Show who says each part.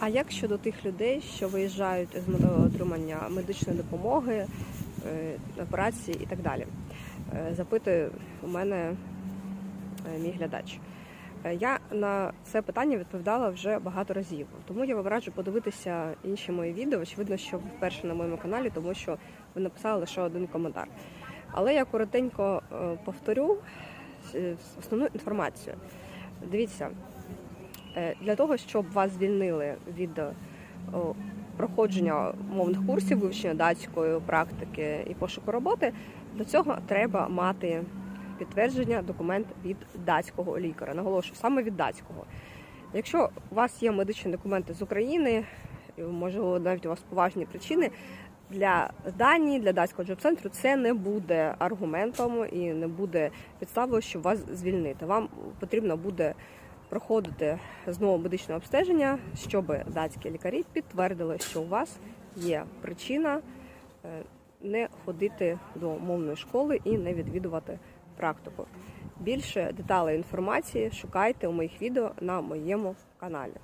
Speaker 1: А як щодо тих людей, що виїжджають з отримання медичної допомоги, е, операції і так далі? Е, Запитує у мене е, мій глядач. Я на це питання відповідала вже багато разів, тому я вам раджу подивитися інші мої відео. Очевидно, що вперше на моєму каналі, тому що ви написали лише один коментар. Але я коротенько повторю основну інформацію. Дивіться, Для того, щоб вас звільнили від е, проходження мовних курсів, вивчення датської практики і пошуку роботи, для цього треба мати підтвердження документ від датського лікаря. Наголошую, саме від датського. Якщо у вас є медичні документи з України, можливо, навіть у вас поважні причини. Для Данії, для датського джоб-центру це не буде аргументом і не буде підставою, щоб вас звільнити. Вам потрібно буде проходити знову медичне обстеження, щоб датські лікарі підтвердили, що у вас є причина е, не ходити до мовної школи і не відвідувати практику. Більше деталей інформації шукайте у моїх відео на моєму каналі.